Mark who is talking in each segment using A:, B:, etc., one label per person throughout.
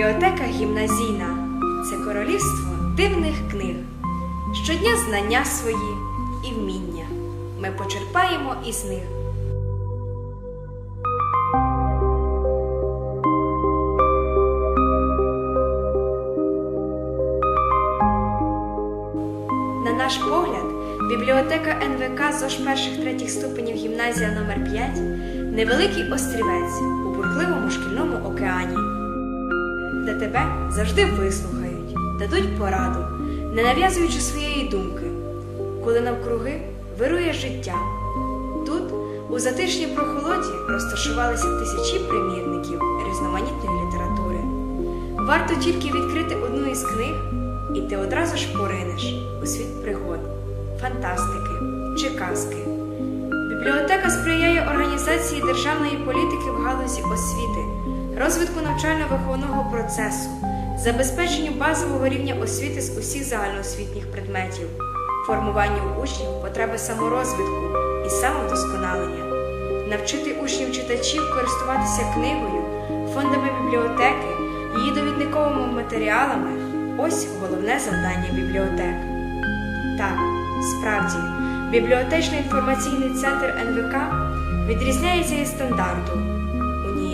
A: Бібліотека гімназійна це королівство дивних книг. Щодня знання свої і вміння ми почерпаємо із них. На наш погляд, бібліотека НВК ЗОЖ перших третіх ступенів гімназія номер 5 невеликий острівець у бурхливому шкільному океані, де тебе завжди вислухають, дадуть пораду, не нав'язуючи своєї думки, коли навкруги вирує життя. Тут, у затишній прохолоді, розташувалися тисячі примірників різноманітної літератури. Варто тільки відкрити одну із книг, і ти одразу ж поринеш у світ пригод, фантастики чи казки. Бібліотека сприяє організації державної політики в галузі освіти, розвитку навчально-виховного процесу, забезпеченню базового рівня освіти з усіх загальноосвітніх предметів, формуванню учнів потреби саморозвитку і самовдосконалення, навчити учнів читачів користуватися книгою, фондами бібліотеки, її довідниковими матеріалами ось головне завдання бібліотек. Так, справді, бібліотечно-інформаційний центр НВК відрізняється від стандарту.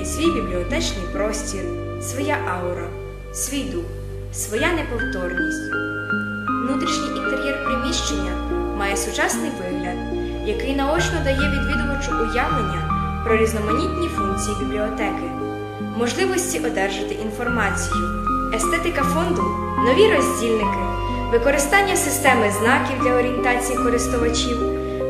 A: Свій бібліотечний простір, своя аура, свій дух, своя неповторність. Внутрішній інтер'єр приміщення має сучасний вигляд, який наочно дає відвідувачу уявлення про різноманітні функції бібліотеки, можливості одержати інформацію, естетика фонду, нові роздільники, використання системи знаків для орієнтації користувачів,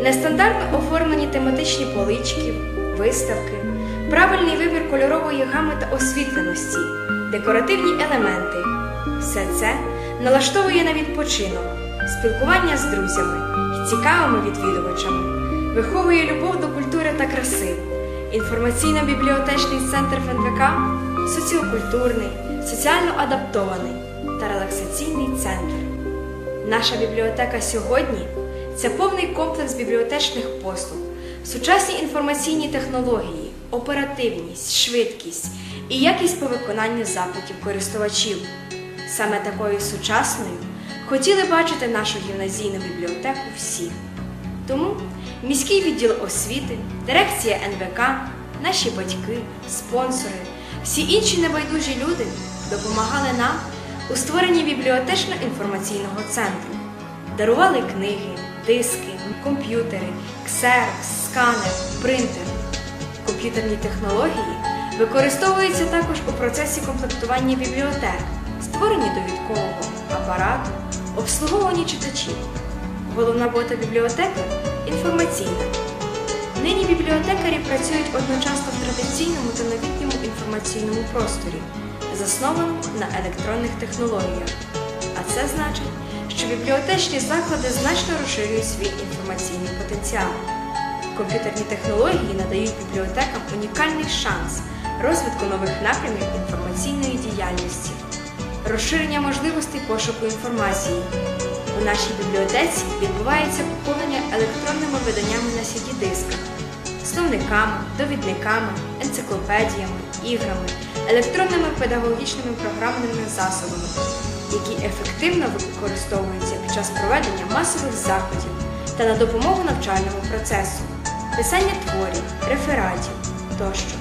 A: нестандартно оформлені тематичні полички, виставки, правильний вибір кольорової гами та освітленості, декоративні елементи. Все це налаштовує на відпочинок, спілкування з друзями і цікавими відвідувачами, виховує любов до культури та краси. Інформаційно-бібліотечний центр ФНВК соціокультурний, соціально адаптований та релаксаційний центр. Наша бібліотека сьогодні це повний комплекс бібліотечних послуг, сучасні інформаційні технології, оперативність, швидкість і якість по виконанню запитів користувачів. Саме такою сучасною хотіли бачити нашу гімназійну бібліотеку всі. Тому міський відділ освіти, дирекція НВК, наші батьки, спонсори, всі інші небайдужі люди допомагали нам у створенні бібліотечно-інформаційного центру, дарували книги, диски, комп'ютери, ксерокс, сканер, принтер. Комп'ютерні технології використовуються також у процесі комплектування бібліотек, створенні довідкового апарату, обслуговуванні читачів. Головна робота бібліотеки інформаційна. Нині бібліотекарі працюють одночасно в традиційному та новітньому інформаційному просторі, заснованому на електронних технологіях. А це значить, що бібліотечні заклади значно розширюють свій інформаційний потенціал. Комп'ютерні технології надають бібліотекам унікальний шанс розвитку нових напрямів інформаційної діяльності, розширення можливостей пошуку інформації. У нашій бібліотеці відбувається поповнення електронними виданнями на CD-дисках, словниками, довідниками, енциклопедіями, іграми, електронними педагогічними програмними засобами, які ефективно використовуються під час проведення масових заходів та на допомогу навчальному процесу, писання творів, рефератів тощо,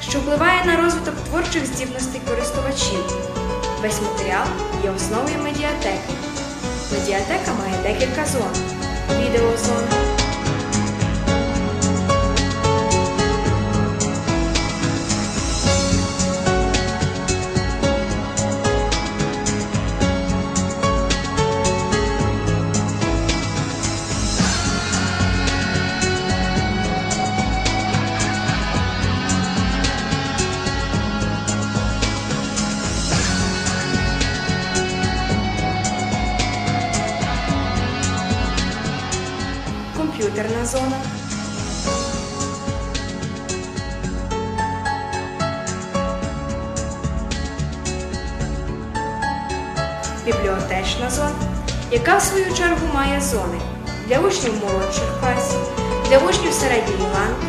A: що впливає на розвиток творчих здібностей користувачів. Весь матеріал є основою медіатеки. Медіатека має декілька зон. Відеозона, комп'ютерна зона, бібліотечна зона, яка в свою чергу має зони для учнів молодших класів, для учнів середньої ланки,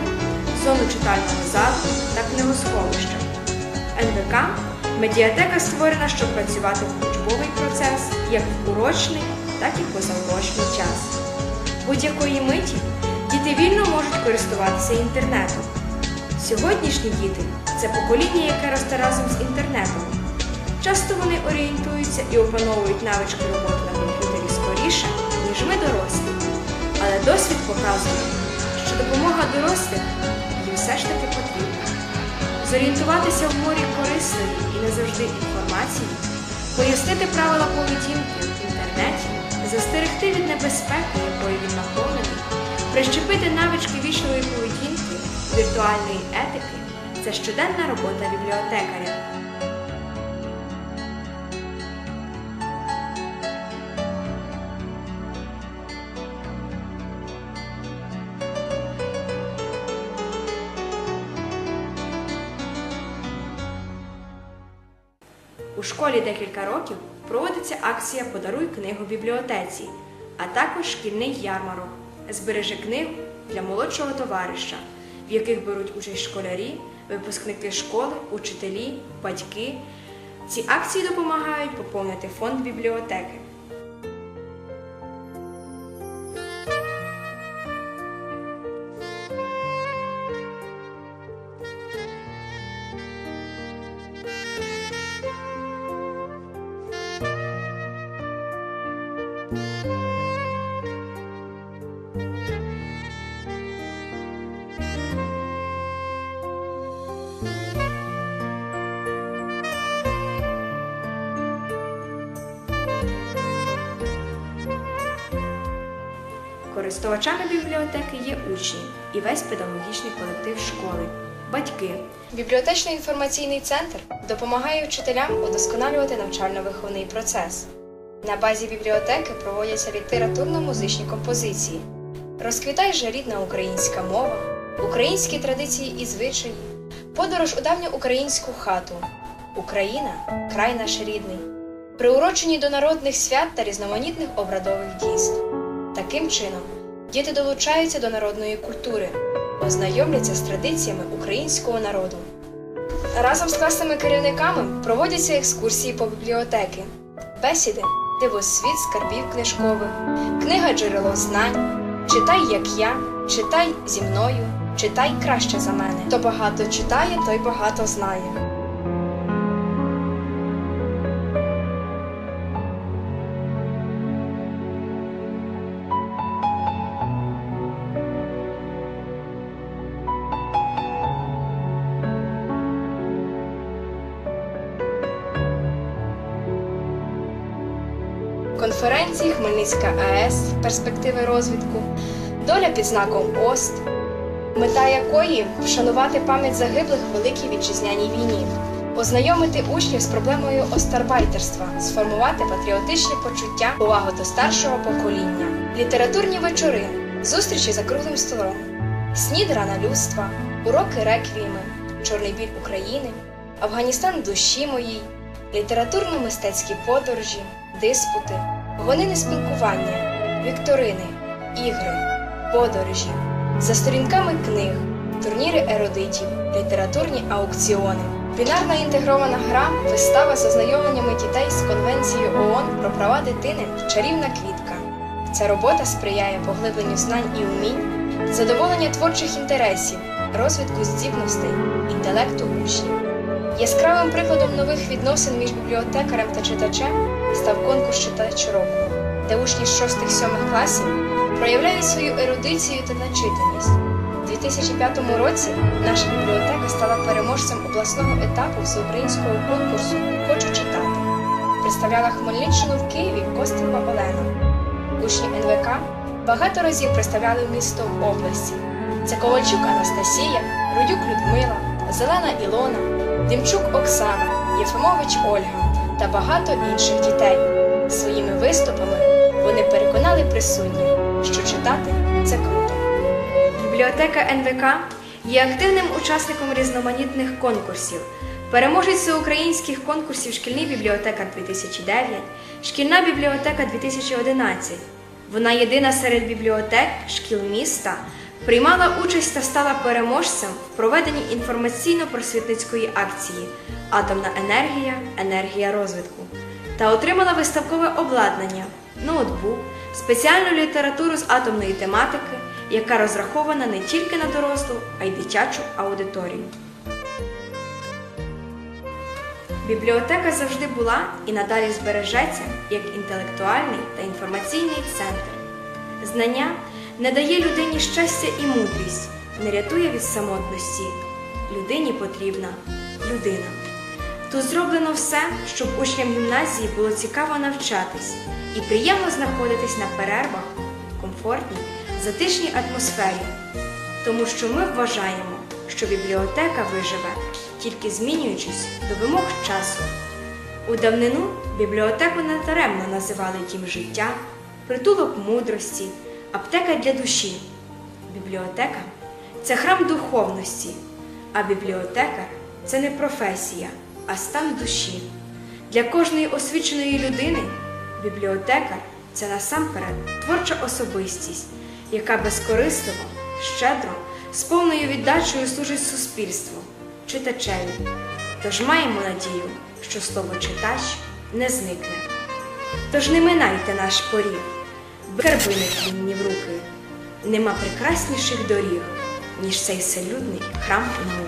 A: зону читального залу та книгосховища. НВК Медіатека створена, щоб працювати в учбовий процес як в урочний, так і в позаурочний час. Будь-якої миті діти вільно можуть користуватися інтернетом. Сьогоднішні діти це покоління, яке росте разом з інтернетом. Часто вони орієнтуються і опановують навички роботи на комп'ютері скоріше, ніж ми дорослі. Але досвід показує, що допомога дорослих їм все ж таки потрібна. Зорієнтуватися в морі корисної і не завжди інформації, пояснити правила поведінки в інтернеті, застерегти від небезпеки, якою він наповнений, прищепити навички вічної поведінки, віртуальної етики це щоденна робота бібліотекаря. У школі декілька років проводиться акція Подаруй книгу бібліотеці, а також шкільний ярмарок Збережи книгу для молодшого товариша, в яких беруть участь школярі, випускники школи, учителі, батьки. Ці акції допомагають поповнити фонд бібліотеки. Користувачами бібліотеки є учні і весь педагогічний колектив школи, батьки. Бібліотечний інформаційний центр допомагає вчителям удосконалювати навчально-виховний процес. На базі бібліотеки проводяться літературно-музичні композиції. Розквітай же рідна українська мова, українські традиції і звичаї, подорож у давню українську хату. Україна край наш рідний, приурочені до народних свят та різноманітних обрадових дійств. Таким чином, діти долучаються до народної культури, ознайомляться з традиціями українського народу. Разом з класними керівниками проводяться екскурсії по бібліотеки, бесіди, дивосвіт скарбів книжкових, книга джерело знань, читай, як я, читай зі мною, читай краще за мене. Хто багато читає, той багато знає. Конференції Хмельницька АЕС перспективи розвитку, доля під знаком ОСТ, мета якої вшанувати пам'ять загиблих в Великій Вітчизняній війні, ознайомити учнів з проблемою остарбайтерства, сформувати патріотичні почуття, увагу до старшого покоління, літературні вечори, зустрічі за круглим столом, снід рана людства, уроки реквієми, чорний біль України, Афганістан душі моїй, літературно-мистецькі подорожі, диспути, гонини спілкування, вікторини, ігри, подорожі, за сторінками книг, турніри ерудитів, літературні аукціони, бінарна інтегрована гра, вистава з ознайомленнями дітей з Конвенцією ООН про права дитини Чарівна квітка. Ця робота сприяє поглибленню знань і умінь, задоволення творчих інтересів, розвитку здібностей, інтелекту учнів. Яскравим прикладом нових відносин між бібліотекарем та читачем став конкурс Читач року, де учні з 6-7 класів проявляють свою ерудицію та начитаність. У 2005 році наша бібліотека стала переможцем обласного етапу всеукраїнського конкурсу Хочу читати. Представляла Хмельниччину в Києві Костенко Олена. Учні НВК багато разів представляли місто в області. Це Ковальчук Анастасія, Рудюк Людмила, Зелена Ілона, Демчук Оксана, Єфимович Ольга та багато інших дітей. Своїми виступами вони переконали присутніх, що читати це круто. Бібліотека НВК є активним учасником різноманітних конкурсів. Переможець всеукраїнських конкурсів Шкільний бібліотекар 2009, Шкільна бібліотека 2011. Вона єдина серед бібліотек шкіл міста, приймала участь та стала переможцем в проведенні інформаційно-просвітницької акції Атомна енергія, енергія розвитку та отримала виставкове обладнання, ноутбук, спеціальну літературу з атомної тематики, яка розрахована не тільки на дорослу, а й дитячу аудиторію. Бібліотека завжди була і надалі збережеться як інтелектуальний та інформаційний центр. Знання не дає людині щастя і мудрість, не рятує від самотності. Людині потрібна людина. Тут зроблено все, щоб учням гімназії було цікаво навчатись і приємно знаходитись на перервах комфортній, затишній атмосфері, тому що ми вважаємо, що бібліотека виживе, тільки змінюючись до вимог часу. У давнину бібліотеку не даремно називали дім життя, притулок мудрості, аптека для душі. Бібліотека це храм духовності, а бібліотекар це не професія, а стан душі. Для кожної освіченої людини бібліотекар це насамперед творча особистість, яка безкорисливо, щедро, з повною віддачею служить суспільству, читачеві. Тож маємо надію, що слово читач не зникне. Тож не минайте наш поріг, карби мені в руки. Нема прекрасніших доріг, ніж цей селюдний храм науки.